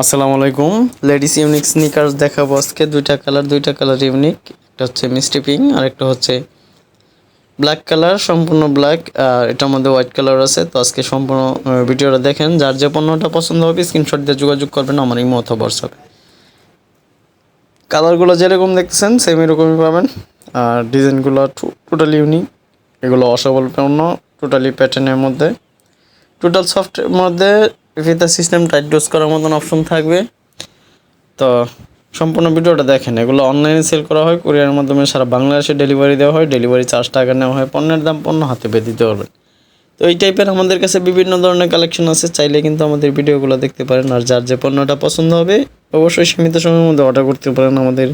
আসসালামু আলাইকুম। Ladies unique sneakers দেখাবো আজকে। দুইটা কালার দুইটা কালার ইউনিক একটা হচ্ছে মিষ্টি পিঙ্ক আর একটা হচ্ছে ব্ল্যাক কালার সম্পূর্ণ ব্ল্যাক আর এটার মধ্যে হোয়াইট কালার আছে। তো আজকে সম্পূর্ণ ভিডিওটা দেখেন। যার যে পণ্যটা পছন্দ হবে স্ক্রিনশট দিয়ে যোগাযোগ করবেন, আমার ইমো অথবা হোয়াটসঅ্যাপে কালারগুলো যেরকম দেখতেছেন সেম এরকমই পাবেন। আর ডিজাইনগুলো টোটালি ইউনিক এগুলো অসবল পণ্য টোটালি প্যাটার্নের মধ্যে। টোটাল সফটের মধ্যে ফিতা সিস্টেম টাইট ডোজ করার মতন অপশন থাকবে। তো সম্পূর্ণ ভিডিওটা দেখেন, এগুলো অনলাইনে সেল করা হয় কোরিয়ার মাধ্যমে সারা বাংলাদেশে ডেলিভারি দেওয়া হয় ডেলিভারি চার্জ টাকা নেওয়া হয়, পণ্যের দাম পণ্য হাতে পেয়ে দিতে পারবেন তো এই টাইপের আমাদের কাছে বিভিন্ন ধরনের কালেকশন আছে, চাইলে কিন্তু আমাদের ভিডিওগুলো দেখতে পারেন। আর যার যে পণ্যটা পছন্দ হবে, অবশ্যই সীমিত সময়ের মধ্যে অর্ডার করতে পারেন আমাদের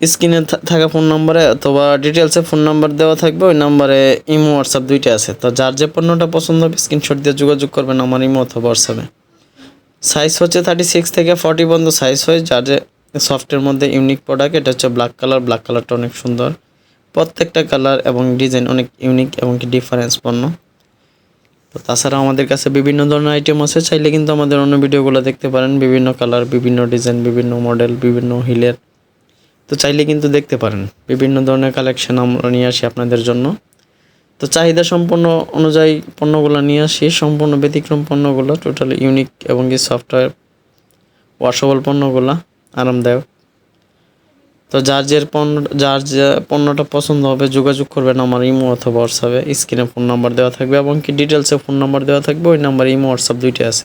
স্ক্রিনে থাকা ফোন নাম্বারে অথবা ডিটেলসে ফোন নাম্বার দেওয়া থাকবে, ওই নাম্বারে ইমো, হোয়াটসঅ্যাপ দুইটা আছে। তো যার যে পণ্যটা পছন্দ হবে স্ক্রিনশট দিয়ে যোগাযোগ করবেন আমার ইমো অথবা হোয়াটসঅ্যাপে। সাইজ হচ্ছে থার্টি সিক্স থেকে ফর্টি পর্যন্ত সাইজ হয়, যার যে সফটের মধ্যে ইউনিক প্রোডাক্ট এটা হচ্ছে ব্ল্যাক কালার ব্ল্যাক কালারটা অনেক সুন্দর। প্রত্যেকটা কালার এবং ডিজাইন অনেক ইউনিক এবং কি ডিফারেন্স পণ্য। তো তাছাড়া আমাদের কাছে বিভিন্ন ধরনের আইটেম আছে, চাইলে কিন্তু আমাদের অন্য ভিডিওগুলো দেখতে পারেন। বিভিন্ন কালার বিভিন্ন ডিজাইন বিভিন্ন মডেল বিভিন্ন হিলের তো চাইলে কিন্তু দেখতে পারেন। বিভিন্ন ধরনের কালেকশন আমরা নিয়ে আসি আপনাদের জন্য। তো চাহিদা সম্পন্ন অনুযায়ী পণ্যগুলো নিয়ে আসি। সম্পূর্ণ ব্যতিক্রম পণ্যগুলো টোটালি ইউনিক এবং কি সফটওয়্যার ওয়াশেবল পণ্যগুলো, আরামদায়ক। তো যার যে পণ্য, যার যে পণ্যটা পছন্দ হবে যোগাযোগ করবেন আমার ইমো অথবা হোয়াটসঅ্যাপে স্ক্রিনে ফোন নাম্বার দেওয়া থাকবে এবং কি ডিটেলসে ফোন নাম্বার দেওয়া থাকবে, ওই নাম্বার ইমো হোয়াটসঅ্যাপ দুইটাই আছে।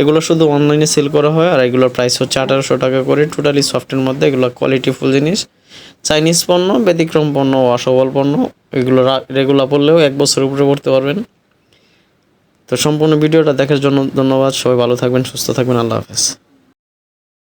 এগুলো শুধু অনলাইনে সেল করা হয় আর এগুলোর প্রাইস হচ্ছে আঠারোশো টাকা করে টোটালি সফটের মধ্যে। এগুলো কোয়ালিটিফুল জিনিস। চাইনিজ পণ্য, ব্যতিক্রম পণ্য ও অসবল পণ্য, এগুলো রেগুলার পড়লেও এক বছর উপরে পড়তে পারবেন। তো সম্পূর্ণ ভিডিওটা দেখার জন্য ধন্যবাদ। সবাই ভালো থাকবেন, সুস্থ থাকবেন। আল্লাহ হাফেজ।